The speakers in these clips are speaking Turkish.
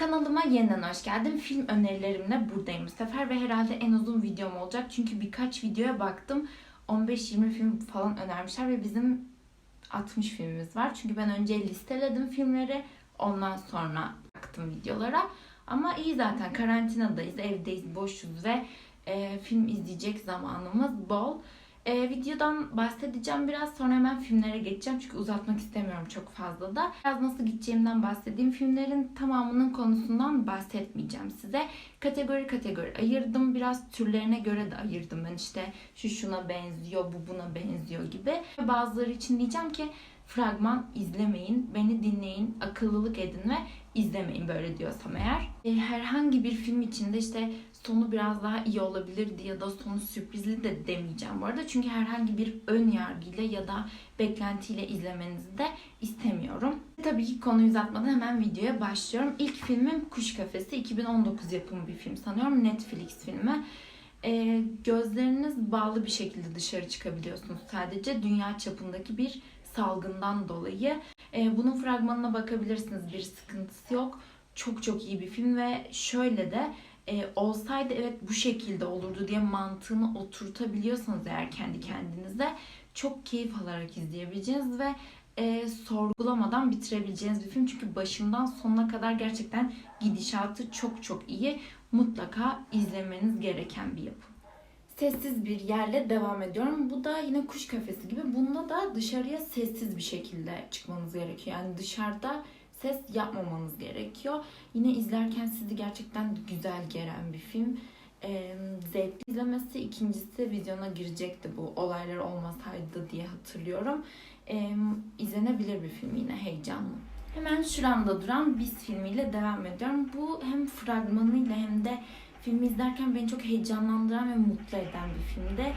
Kanalıma yeniden hoş geldin. Film önerilerimle buradayım bu sefer ve herhalde en uzun videom olacak. Çünkü birkaç videoya baktım. 15-20 film falan önermişler ve bizim 60 filmimiz var. Çünkü ben önce listeledim filmleri. Ondan sonra baktım videolara. Ama iyi zaten karantinadayız, evdeyiz, boşuz ve e, film izleyecek zamanımız bol. E, videodan bahsedeceğim biraz sonra hemen filmlere geçeceğim çünkü uzatmak istemiyorum çok fazla da. Biraz nasıl gideceğimden bahsedeyim. Filmlerin tamamının konusundan bahsetmeyeceğim size. Kategori kategori ayırdım. Biraz türlerine göre de ayırdım ben işte şu şuna benziyor, bu buna benziyor gibi. Bazıları için diyeceğim ki fragman izlemeyin, beni dinleyin, akıllılık edin ve izlemeyin böyle diyorsam eğer. E, herhangi bir film içinde işte sonu biraz daha iyi olabilirdi ya da sonu sürprizli de demeyeceğim bu arada. Çünkü herhangi bir ön yargıyla ya da beklentiyle izlemenizi de istemiyorum. Tabii ki konuyu uzatmadan hemen videoya başlıyorum. İlk filmim Kuş Kafesi. 2019 yapımı bir film sanıyorum. Netflix filmi. E, gözleriniz bağlı bir şekilde dışarı çıkabiliyorsunuz sadece. Dünya çapındaki bir salgından dolayı. E, bunun fragmanına bakabilirsiniz. Bir sıkıntısı yok. Çok çok iyi bir film ve şöyle de e, olsaydı evet bu şekilde olurdu diye mantığını oturtabiliyorsanız eğer kendi kendinize çok keyif alarak izleyebileceğiniz ve e, sorgulamadan bitirebileceğiniz bir film. Çünkü başından sonuna kadar gerçekten gidişatı çok çok iyi. Mutlaka izlemeniz gereken bir yapım sessiz bir yerle devam ediyorum. Bu da yine kuş kafesi gibi. Bunda da dışarıya sessiz bir şekilde çıkmanız gerekiyor. Yani dışarıda ses yapmamanız gerekiyor. Yine izlerken sizi gerçekten güzel gelen bir film. Ee, zevkli izlemesi. ikincisi vizyona girecekti bu olaylar olmasaydı diye hatırlıyorum. Ee, izlenebilir bir film yine heyecanlı. Hemen şuramda duran Biz filmiyle devam ediyorum. Bu hem fragmanıyla hem de filmi izlerken beni çok heyecanlandıran ve mutlu eden bir filmde.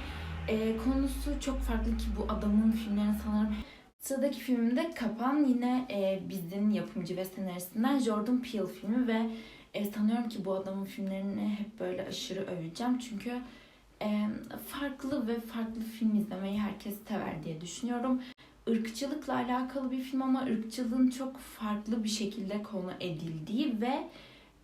E, konusu çok farklı ki bu adamın filmlerini sanırım Sıradaki filmde Kapan yine e, bizim yapımcı ve senaristinden Jordan Peele filmi ve e, sanıyorum ki bu adamın filmlerini hep böyle aşırı öveceğim çünkü e, farklı ve farklı film izlemeyi herkes sever diye düşünüyorum. Irkçılıkla alakalı bir film ama ırkçılığın çok farklı bir şekilde konu edildiği ve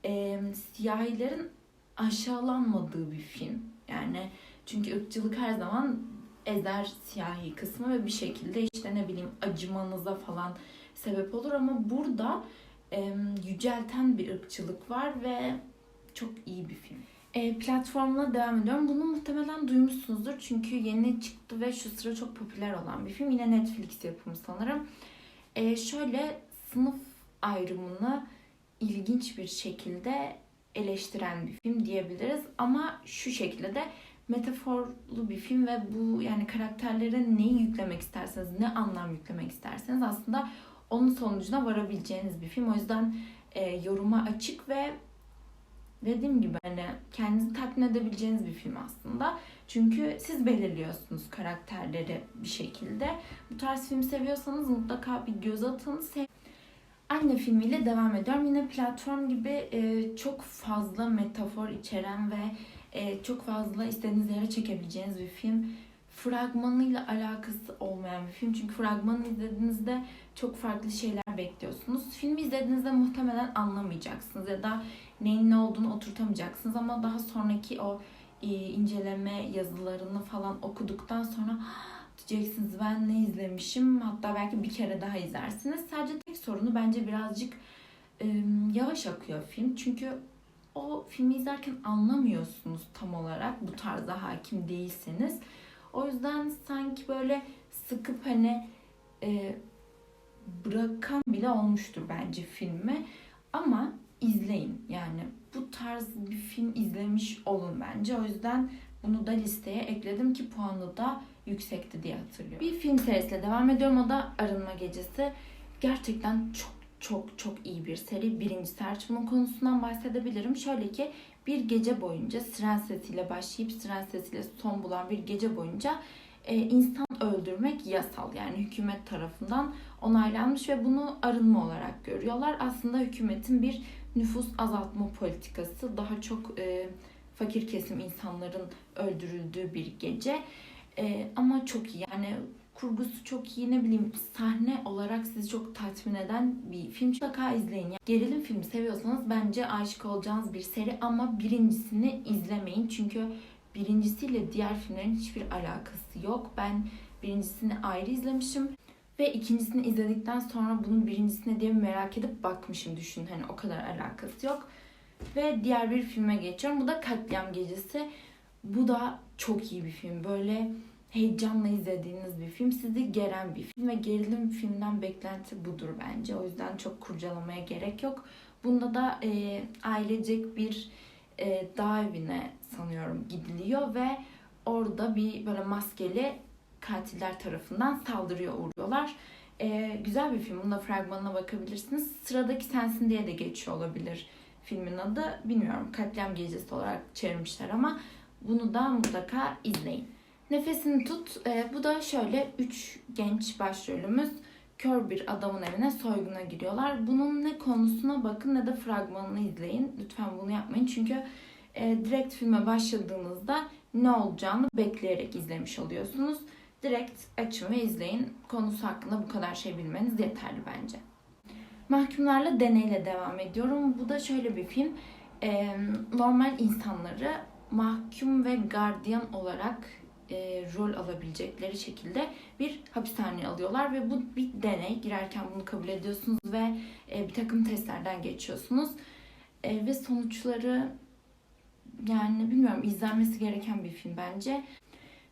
e, siyahilerin aşağılanmadığı bir film. Yani çünkü ırkçılık her zaman ezer siyahi kısmı ve bir şekilde işte ne bileyim acımanıza falan sebep olur ama burada e, yücelten bir ırkçılık var ve çok iyi bir film. E, platformuna devam ediyorum. Bunu muhtemelen duymuşsunuzdur çünkü yeni çıktı ve şu sıra çok popüler olan bir film. Yine Netflix yapımı sanırım. E, şöyle sınıf ayrımını ilginç bir şekilde eleştiren bir film diyebiliriz. Ama şu şekilde de metaforlu bir film ve bu yani karakterlere neyi yüklemek isterseniz, ne anlam yüklemek isterseniz aslında onun sonucuna varabileceğiniz bir film. O yüzden e, yoruma açık ve dediğim gibi hani kendinizi tatmin edebileceğiniz bir film aslında. Çünkü siz belirliyorsunuz karakterleri bir şekilde. Bu tarz film seviyorsanız mutlaka bir göz atın. Anne filmiyle devam ediyorum. Yine platform gibi e, çok fazla metafor içeren ve e, çok fazla istediğiniz yere çekebileceğiniz bir film. Fragmanıyla alakası olmayan bir film. Çünkü fragmanı izlediğinizde çok farklı şeyler bekliyorsunuz. Filmi izlediğinizde muhtemelen anlamayacaksınız ya da neyin ne olduğunu oturtamayacaksınız ama daha sonraki o e, inceleme yazılarını falan okuduktan sonra diyeceksiniz ben ne izlemişim hatta belki bir kere daha izlersiniz. Sadece tek sorunu bence birazcık e, yavaş akıyor film. Çünkü o filmi izlerken anlamıyorsunuz tam olarak bu tarza hakim değilseniz. O yüzden sanki böyle sıkıp hani e, bırakan bile olmuştur bence filmi. Ama izleyin yani bu tarz bir film izlemiş olun bence. O yüzden bunu da listeye ekledim ki puanı da yüksekti diye hatırlıyorum. Bir film serisiyle devam ediyorum. O da Arınma Gecesi. Gerçekten çok çok çok iyi bir seri. Birincisi bunun konusundan bahsedebilirim. Şöyle ki bir gece boyunca siren sesiyle başlayıp siren sesiyle son bulan bir gece boyunca e, insan öldürmek yasal. Yani hükümet tarafından onaylanmış ve bunu arınma olarak görüyorlar. Aslında hükümetin bir nüfus azaltma politikası. Daha çok e, fakir kesim insanların öldürüldüğü bir gece. E, ama çok iyi. Yani kurgusu çok iyi ne bileyim sahne olarak sizi çok tatmin eden bir film. Mutlaka izleyin. Gerilim filmi seviyorsanız bence aşık olacağınız bir seri ama birincisini izlemeyin. Çünkü birincisiyle diğer filmlerin hiçbir alakası yok. Ben birincisini ayrı izlemişim. Ve ikincisini izledikten sonra bunun birincisine diye merak edip bakmışım düşün. Hani o kadar alakası yok. Ve diğer bir filme geçiyorum. Bu da Katliam Gecesi. Bu da çok iyi bir film. Böyle heyecanla izlediğiniz bir film. Sizi geren bir film ve gerilim filmden beklenti budur bence. O yüzden çok kurcalamaya gerek yok. Bunda da e, ailecek bir e, dağ evine sanıyorum gidiliyor ve orada bir böyle maskeli katiller tarafından saldırıya uğruyorlar. E, güzel bir film. Bunda fragmanına bakabilirsiniz. Sıradaki Sensin diye de geçiyor olabilir filmin adı. Bilmiyorum. Katliam Gecesi olarak çevirmişler ama bunu da mutlaka izleyin. Nefesini tut. E, bu da şöyle üç genç başrolümüz kör bir adamın evine soyguna giriyorlar. Bunun ne konusuna bakın ne de fragmanını izleyin. Lütfen bunu yapmayın çünkü e, direkt filme başladığınızda ne olacağını bekleyerek izlemiş oluyorsunuz. Direkt açın ve izleyin. Konusu hakkında bu kadar şey bilmeniz yeterli bence. Mahkumlarla deneyle devam ediyorum. Bu da şöyle bir film. E, normal insanları mahkum ve gardiyan olarak e, rol alabilecekleri şekilde bir hapishaneye alıyorlar ve bu bir deney. Girerken bunu kabul ediyorsunuz ve e, bir takım testlerden geçiyorsunuz. E, ve sonuçları yani bilmiyorum izlenmesi gereken bir film bence.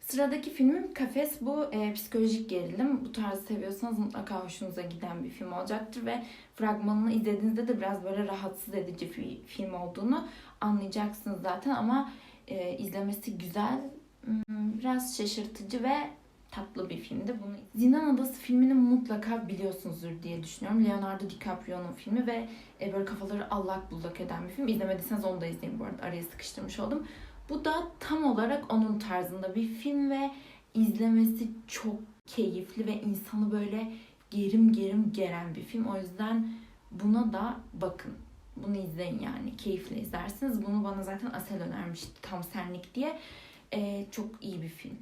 Sıradaki filmim Kafes. Bu e, psikolojik gerilim. Bu tarzı seviyorsanız mutlaka hoşunuza giden bir film olacaktır ve fragmanını izlediğinizde de biraz böyle rahatsız edici bir film olduğunu anlayacaksınız zaten ama e, izlemesi güzel, biraz şaşırtıcı ve tatlı bir filmdi. Bunu Zindan Adası filmini mutlaka biliyorsunuzdur diye düşünüyorum. Leonardo DiCaprio'nun filmi ve e, böyle kafaları allak bullak eden bir film. İzlemediyseniz onu da izleyin bu arada. Araya sıkıştırmış oldum. Bu da tam olarak onun tarzında bir film ve izlemesi çok keyifli ve insanı böyle gerim gerim geren bir film. O yüzden buna da bakın. Bunu izleyin yani. Keyifle izlersiniz. Bunu bana zaten Asel önermişti. Tam senlik diye. Ee, çok iyi bir film.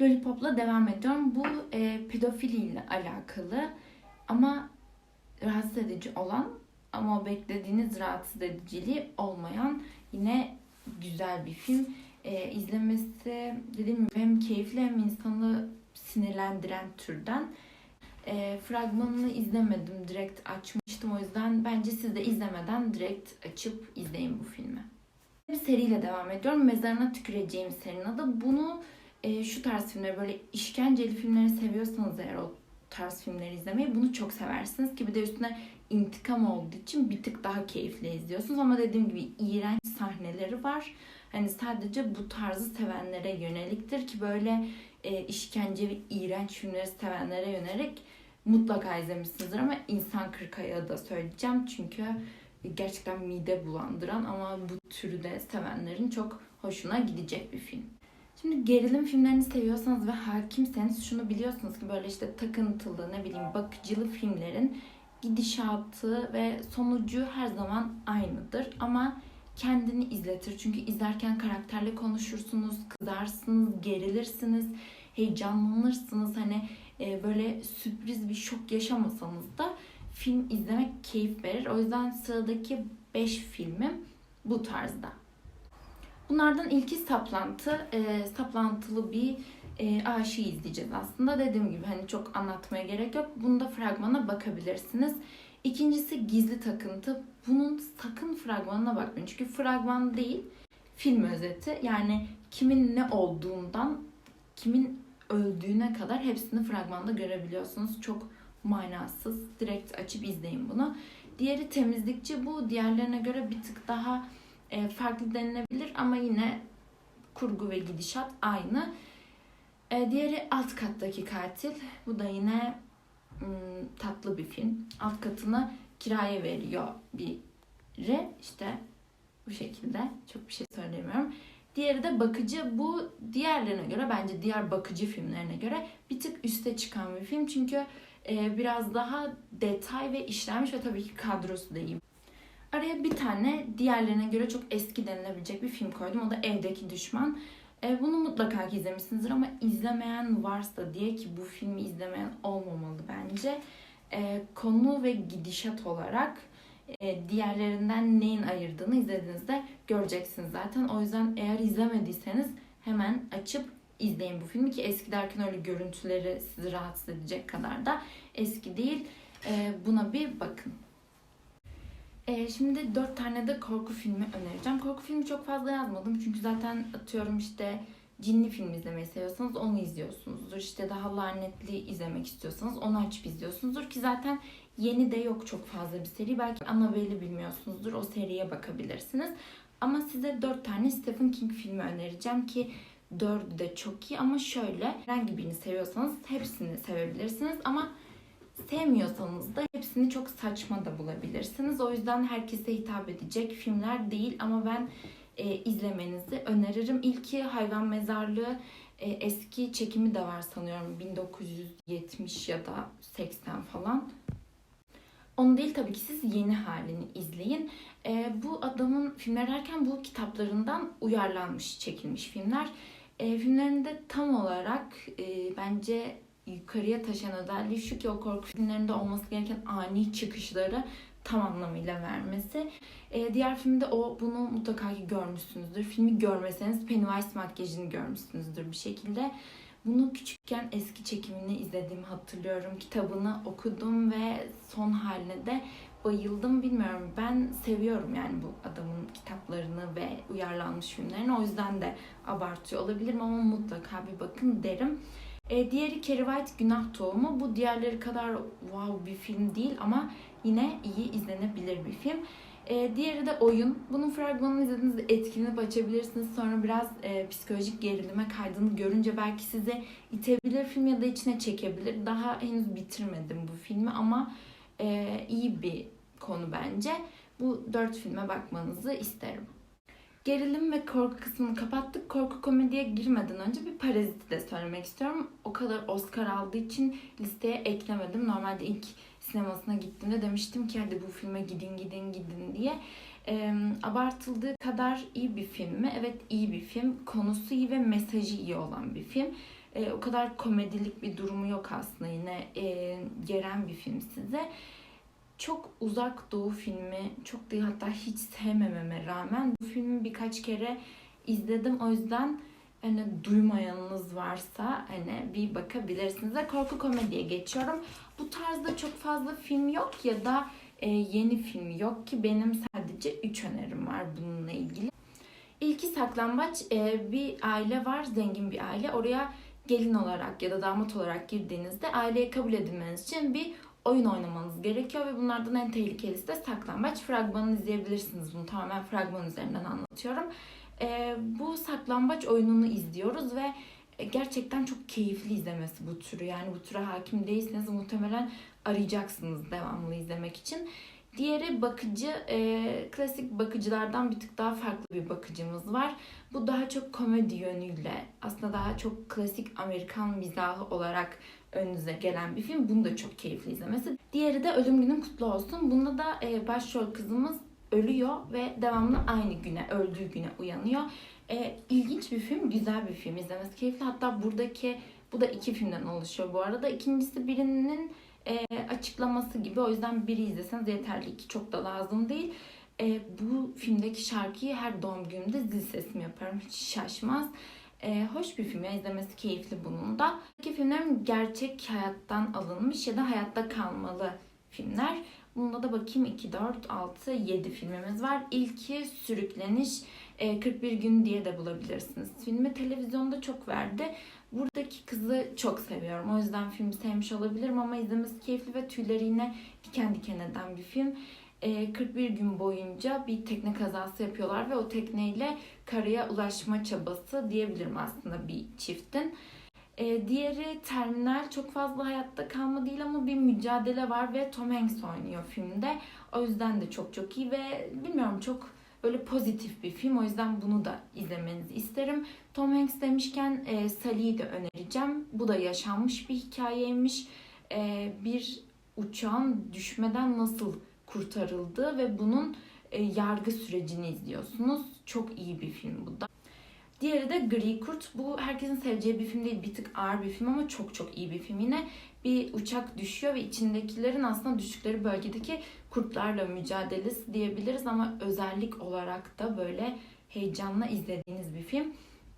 Lollipop'la devam ediyorum. Bu e, pedofiliyle alakalı ama rahatsız edici olan ama beklediğiniz rahatsız ediciliği olmayan yine güzel bir film. E, izlemesi dediğim gibi hem keyifli hem insanı sinirlendiren türden. E, fragmanını izlemedim. Direkt açmıştım. O yüzden bence siz de izlemeden direkt açıp izleyin bu filmi. Bir seriyle devam ediyorum. Mezarına tüküreceğim serinin adı. Bunu e, şu tarz filmleri böyle işkenceli filmleri seviyorsanız eğer o tarz filmleri izlemeyi bunu çok seversiniz ki bir de üstüne intikam olduğu için bir tık daha keyifli izliyorsunuz ama dediğim gibi iğrenç sahneleri var. Hani sadece bu tarzı sevenlere yöneliktir ki böyle e, işkence ve iğrenç filmleri sevenlere yönelik mutlaka izlemişsinizdir ama insan kırk ayağı da söyleyeceğim çünkü gerçekten mide bulandıran ama bu türü de sevenlerin çok hoşuna gidecek bir film. Şimdi gerilim filmlerini seviyorsanız ve hakimseniz şunu biliyorsunuz ki böyle işte takıntılı ne bileyim bakıcılı filmlerin gidişatı ve sonucu her zaman aynıdır ama kendini izletir. Çünkü izlerken karakterle konuşursunuz, kızarsınız, gerilirsiniz, heyecanlanırsınız. Hani e, böyle sürpriz bir şok yaşamasanız da film izlemek keyif verir. O yüzden sıradaki 5 filmim bu tarzda. Bunlardan ilki saplantı. E, saplantılı bir e, aşı izleyeceğiz aslında. Dediğim gibi hani çok anlatmaya gerek yok. Bunda fragmana bakabilirsiniz. İkincisi gizli takıntı. Bunun sakın fragmanına bakmayın. Çünkü fragman değil, film özeti. Yani kimin ne olduğundan, kimin öldüğüne kadar hepsini fragmanda görebiliyorsunuz. Çok manasız. Direkt açıp izleyin bunu. Diğeri temizlikçi. Bu diğerlerine göre bir tık daha e, farklı denilebilir ama yine kurgu ve gidişat aynı. E, diğeri alt kattaki katil. Bu da yine ım, tatlı bir film. Alt katını kiraya veriyor biri. İşte bu şekilde. Çok bir şey söylemiyorum. Diğeri de bakıcı. Bu diğerlerine göre bence diğer bakıcı filmlerine göre bir tık üste çıkan bir film. Çünkü e, biraz daha detay ve işlenmiş ve tabii ki kadrosu da. Araya bir tane diğerlerine göre çok eski denilebilecek bir film koydum. O da Evdeki Düşman. E, bunu mutlaka ki izlemişsinizdir ama izlemeyen varsa diye ki bu filmi izlemeyen olmamalı bence. E, konu ve gidişat olarak e, diğerlerinden neyin ayırdığını izlediğinizde göreceksiniz zaten. O yüzden eğer izlemediyseniz hemen açıp izleyin bu filmi ki eski derken öyle görüntüleri sizi rahatsız edecek kadar da eski değil. E, buna bir bakın. E, şimdi dört tane de korku filmi önereceğim. Korku filmi çok fazla yazmadım çünkü zaten atıyorum işte cinli film izlemeyi seviyorsanız onu izliyorsunuzdur. İşte daha lanetli izlemek istiyorsanız onu açıp izliyorsunuzdur ki zaten yeni de yok çok fazla bir seri. Belki Annabelle'i bilmiyorsunuzdur. O seriye bakabilirsiniz. Ama size dört tane Stephen King filmi önereceğim ki dördü de çok iyi ama şöyle herhangi birini seviyorsanız hepsini sevebilirsiniz ama sevmiyorsanız da hepsini çok saçma da bulabilirsiniz. O yüzden herkese hitap edecek filmler değil ama ben e, izlemenizi öneririm. İlki Hayvan Mezarlığı e, eski çekimi de var sanıyorum 1970 ya da 80 falan. Onu değil tabii ki siz yeni halini izleyin. E, bu adamın filmler derken bu kitaplarından uyarlanmış, çekilmiş filmler. E, filmlerinde tam olarak e, bence yukarıya taşan özelliği şu ki o korku filmlerinde olması gereken ani çıkışları tam anlamıyla vermesi. E, diğer filmde o bunu mutlaka ki görmüşsünüzdür. Filmi görmeseniz Pennywise makyajını görmüşsünüzdür bir şekilde. Bunu küçükken eski çekimini izlediğimi hatırlıyorum. Kitabını okudum ve son haline de bayıldım. Bilmiyorum ben seviyorum yani bu adamın kitaplarını ve uyarlanmış filmlerini. O yüzden de abartıyor olabilirim ama mutlaka bir bakın derim. E, diğeri Carrie White Günah Tohumu. Bu diğerleri kadar wow bir film değil ama yine iyi izlenebilir bir film. E, diğeri de oyun. Bunun fragmanını izlediğinizde etkilenip açabilirsiniz. Sonra biraz e, psikolojik gerilime kaydığını görünce belki size itebilir film ya da içine çekebilir. Daha henüz bitirmedim bu filmi ama e, iyi bir konu bence. Bu dört filme bakmanızı isterim. Gerilim ve korku kısmını kapattık. Korku komediye girmeden önce bir paraziti de söylemek istiyorum. O kadar Oscar aldığı için listeye eklemedim. Normalde ilk sinemasına gittiğimde demiştim ki hadi bu filme gidin gidin gidin diye. E, abartıldığı kadar iyi bir film mi? Evet iyi bir film. Konusu iyi ve mesajı iyi olan bir film. E, o kadar komedilik bir durumu yok aslında yine e, geren bir film size. Çok uzak doğu filmi, çok değil hatta hiç sevmememe rağmen bu filmi birkaç kere izledim. O yüzden hani duymayanınız varsa hani bir bakabilirsiniz. Ve korku komediye geçiyorum. Bu tarzda çok fazla film yok ya da e, yeni film yok ki benim sadece 3 önerim var bununla ilgili. İlki saklambaç. E, bir aile var, zengin bir aile. Oraya gelin olarak ya da damat olarak girdiğinizde aileye kabul edilmeniz için bir oyun oynamanız gerekiyor ve bunlardan en tehlikelisi de saklambaç. Fragmanını izleyebilirsiniz bunu tamamen fragman üzerinden anlatıyorum. E, bu saklambaç oyununu izliyoruz ve gerçekten çok keyifli izlemesi bu türü. Yani bu türe hakim değilseniz muhtemelen arayacaksınız devamlı izlemek için. Diğeri bakıcı, e, klasik bakıcılardan bir tık daha farklı bir bakıcımız var. Bu daha çok komedi yönüyle, aslında daha çok klasik Amerikan mizahı olarak önünüze gelen bir film. Bunu da çok keyifli izlemesi. Diğeri de Ölüm Günün Kutlu Olsun. Bunda da e, başrol kızımız ölüyor ve devamlı aynı güne, öldüğü güne uyanıyor. E, ilginç bir film, güzel bir film izlemesi keyifli. Hatta buradaki, bu da iki filmden oluşuyor bu arada. İkincisi birinin e, açıklaması gibi. O yüzden biri izleseniz yeterli. İki çok da lazım değil. E, bu filmdeki şarkıyı her doğum günümde zil sesimi yaparım. Hiç şaşmaz. E, hoş bir film ya izlemesi keyifli bunun da. İki filmlerim gerçek hayattan alınmış ya da hayatta kalmalı filmler. Bunda da bakayım 2, 4, 6, 7 filmimiz var. İlki Sürükleniş. 41 gün diye de bulabilirsiniz. Filmi televizyonda çok verdi. Buradaki kızı çok seviyorum. O yüzden filmi sevmiş olabilirim ama izlemesi keyifli ve tüyleri yine diken diken eden bir film. 41 gün boyunca bir tekne kazası yapıyorlar ve o tekneyle karaya ulaşma çabası diyebilirim aslında bir çiftin. diğeri Terminal çok fazla hayatta kalma değil ama bir mücadele var ve Tom Hanks oynuyor filmde. O yüzden de çok çok iyi ve bilmiyorum çok böyle pozitif bir film. O yüzden bunu da izlemenizi isterim. Tom Hanks demişken e, Sally'i de önereceğim. Bu da yaşanmış bir hikayeymiş. E, bir uçağın düşmeden nasıl kurtarıldığı ve bunun e, yargı sürecini izliyorsunuz. Çok iyi bir film bu da. Diğeri de Gri Kurt. Bu herkesin seveceği bir film değil. Bir tık ağır bir film ama çok çok iyi bir film. Yine bir uçak düşüyor ve içindekilerin aslında düştükleri bölgedeki kurtlarla mücadelesi diyebiliriz ama özellik olarak da böyle heyecanla izlediğiniz bir film.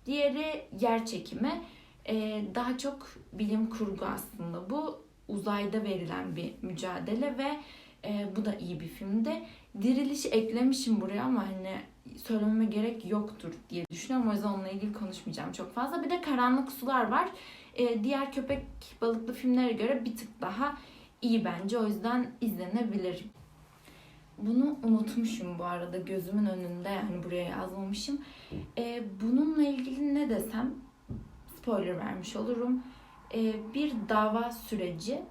Diğeri yer çekimi. Ee, daha çok bilim kurgu aslında bu. Uzayda verilen bir mücadele ve e, bu da iyi bir filmdi. Dirilişi eklemişim buraya ama hani söylememe gerek yoktur diye düşünüyorum. O yüzden onunla ilgili konuşmayacağım çok fazla. Bir de Karanlık Sular var. Ee, diğer köpek balıklı filmlere göre bir tık daha iyi bence. O yüzden izlenebilir. Bunu unutmuşum bu arada gözümün önünde yani buraya yazmamışım. Ee, bununla ilgili ne desem spoiler vermiş olurum. Ee, bir dava süreci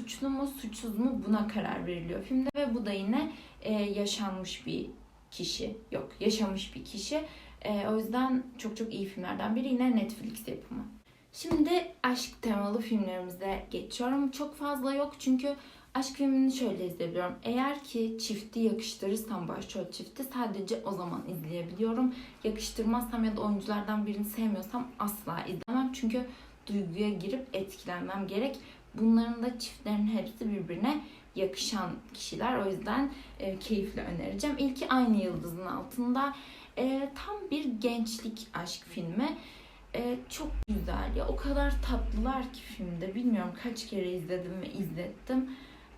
suçlu mu suçsuz mu buna karar veriliyor filmde ve bu da yine e, yaşanmış bir kişi yok yaşamış bir kişi. E, o yüzden çok çok iyi filmlerden biri yine Netflix yapımı. Şimdi aşk temalı filmlerimize geçiyorum. Çok fazla yok çünkü aşk filmini şöyle izleyebiliyorum. Eğer ki çifti yakıştırırsam başrol çifti sadece o zaman izleyebiliyorum. Yakıştırmazsam ya da oyunculardan birini sevmiyorsam asla izlemem. Çünkü duyguya girip etkilenmem gerek. Bunların da çiftlerin hepsi birbirine yakışan kişiler. O yüzden e, keyifli önereceğim. İlki Aynı Yıldızın Altında. E, tam bir gençlik aşk filmi. E, çok güzel ya. O kadar tatlılar ki filmde. Bilmiyorum kaç kere izledim ve izlettim.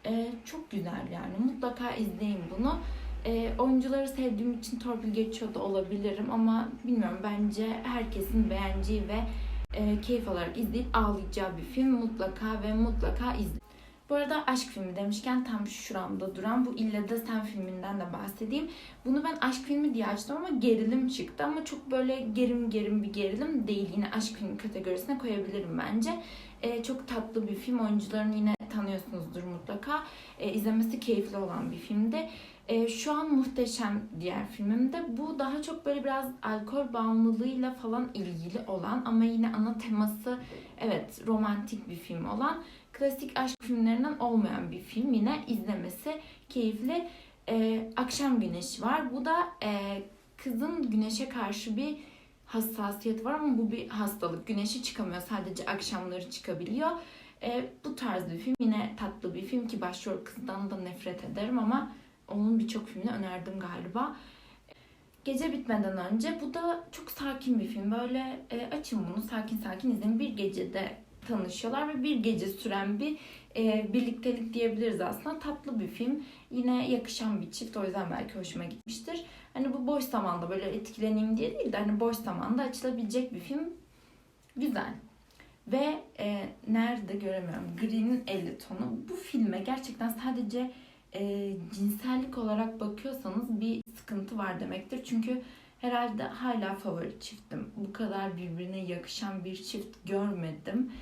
E, çok güzel yani. Mutlaka izleyin bunu. E, oyuncuları sevdiğim için torpil geçiyor da olabilirim ama bilmiyorum bence herkesin beğeneceği ve e, keyif alarak izleyip ağlayacağı bir film mutlaka ve mutlaka izleyin. Bu arada aşk filmi demişken tam şuramda duran bu İlle de Sen filminden de bahsedeyim. Bunu ben aşk filmi diye açtım ama gerilim çıktı ama çok böyle gerim gerim bir gerilim değil. Yine aşk filmi kategorisine koyabilirim bence. Ee, çok tatlı bir film. Oyuncularını yine tanıyorsunuzdur mutlaka. Ee, izlemesi keyifli olan bir filmdi. Ee, şu an muhteşem diğer filmimde. Bu daha çok böyle biraz alkol bağımlılığıyla falan ilgili olan ama yine ana teması evet romantik bir film olan klasik aşk filmlerinden olmayan bir film. Yine izlemesi keyifli. Ee, Akşam Güneşi var. Bu da e, kızın güneşe karşı bir hassasiyet var ama bu bir hastalık. Güneşi çıkamıyor. Sadece akşamları çıkabiliyor. Ee, bu tarz bir film. Yine tatlı bir film ki başrol kızdan da nefret ederim ama onun birçok filmini önerdim galiba. Gece bitmeden önce bu da çok sakin bir film. Böyle e, açın bunu sakin sakin izleyin. Bir gecede tanışıyorlar ve bir gece süren bir e, birliktelik diyebiliriz aslında. Tatlı bir film. Yine yakışan bir çift. O yüzden belki hoşuma gitmiştir. Hani bu boş zamanda böyle etkileneyim diye değil de hani boş zamanda açılabilecek bir film. Güzel. Ve e, nerede göremiyorum. Green'in 50 tonu. Bu filme gerçekten sadece e, cinsellik olarak bakıyorsanız bir sıkıntı var demektir. Çünkü herhalde hala favori çiftim. Bu kadar birbirine yakışan bir çift görmedim.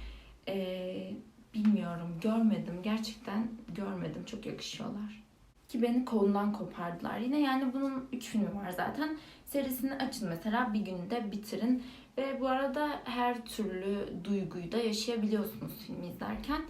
E, bilmiyorum görmedim. Gerçekten görmedim. Çok yakışıyorlar. Ki beni kolundan kopardılar. Yine yani bunun 3 filmi var zaten. Serisini açın mesela bir günde bitirin. Ve bu arada her türlü duyguyu da yaşayabiliyorsunuz filmi izlerken.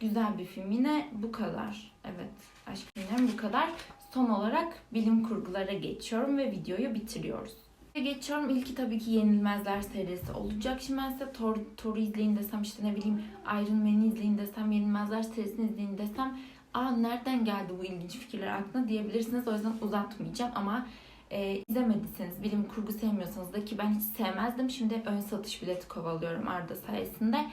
Güzel bir film. Yine bu kadar. Evet. Aşk filmlerim bu kadar. Son olarak bilim kurgulara geçiyorum ve videoyu bitiriyoruz. Geçiyorum. İlki tabii ki Yenilmezler serisi olacak. Şimdi ben size Thor, Thor'u izleyin desem işte ne bileyim Iron Man'i izleyin desem Yenilmezler serisini izleyin desem aa nereden geldi bu ilginç fikirler aklına diyebilirsiniz. O yüzden uzatmayacağım ama e, izlemediyseniz, bilim kurgu sevmiyorsanız da ki ben hiç sevmezdim. Şimdi ön satış bileti kovalıyorum Arda sayesinde.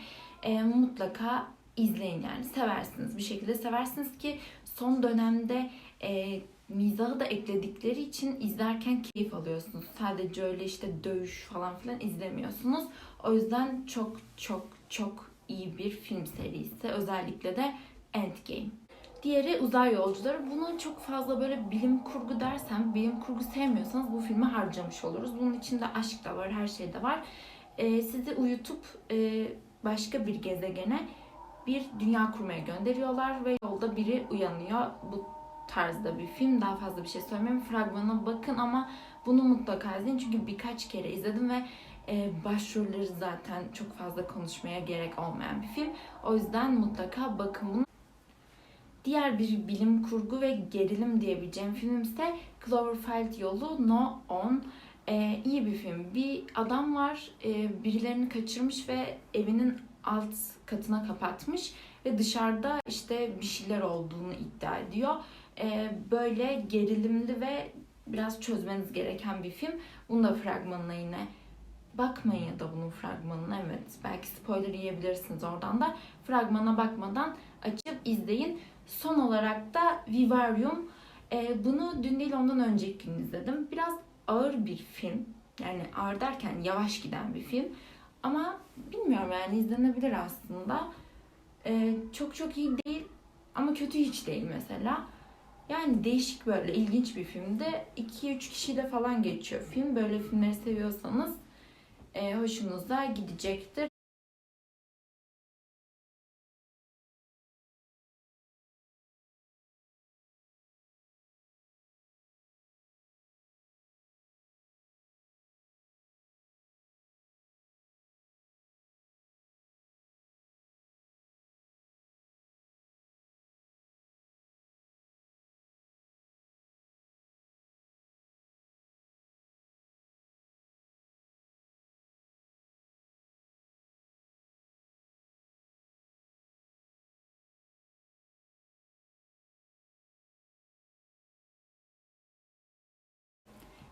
E, mutlaka izleyin yani seversiniz bir şekilde seversiniz ki son dönemde e, mizahı da ekledikleri için izlerken keyif alıyorsunuz. Sadece öyle işte dövüş falan filan izlemiyorsunuz. O yüzden çok çok çok iyi bir film serisi. Özellikle de Endgame. Diğeri uzay yolcuları. Bunu çok fazla böyle bilim kurgu dersem, bilim kurgu sevmiyorsanız bu filmi harcamış oluruz. Bunun içinde aşk da var, her şey de var. Ee, sizi uyutup e, başka bir gezegene bir dünya kurmaya gönderiyorlar ve yolda biri uyanıyor. Bu tarzda bir film. Daha fazla bir şey söylemeyeyim. Fragmana bakın ama bunu mutlaka izleyin. Çünkü birkaç kere izledim ve e, başrolleri zaten çok fazla konuşmaya gerek olmayan bir film. O yüzden mutlaka bakın bunu. Diğer bir bilim kurgu ve gerilim diyebileceğim film ise Cloverfield Yolu No On. Ee, iyi bir film. Bir adam var, e, birilerini kaçırmış ve evinin alt katına kapatmış ve dışarıda işte bir şeyler olduğunu iddia ediyor. Ee, böyle gerilimli ve biraz çözmeniz gereken bir film. Bunun da fragmanına yine bakmayın ya da bunun fragmanına evet belki spoiler yiyebilirsiniz oradan da fragmana bakmadan açıp izleyin. Son olarak da Vivarium. Ee, bunu dün değil ondan önceki gün izledim. Biraz ağır bir film. Yani ağır derken yavaş giden bir film. Ama bilmiyorum yani izlenebilir aslında. Ee, çok çok iyi değil ama kötü hiç değil mesela. Yani değişik böyle ilginç bir filmde 2-3 kişiyle falan geçiyor film. Böyle filmleri seviyorsanız e, hoşunuza gidecektir.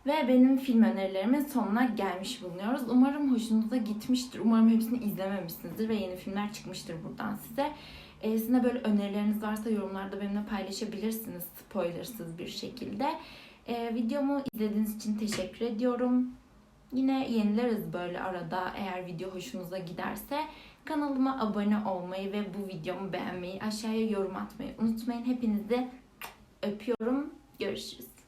Ve benim film önerilerimin sonuna gelmiş bulunuyoruz. Umarım hoşunuza gitmiştir. Umarım hepsini izlememişsinizdir ve yeni filmler çıkmıştır buradan size. Ee, sizin böyle önerileriniz varsa yorumlarda benimle paylaşabilirsiniz spoilersız bir şekilde. Ee, videomu izlediğiniz için teşekkür ediyorum. Yine yenileriz böyle arada eğer video hoşunuza giderse. Kanalıma abone olmayı ve bu videomu beğenmeyi, aşağıya yorum atmayı unutmayın. Hepinizi öpüyorum. Görüşürüz.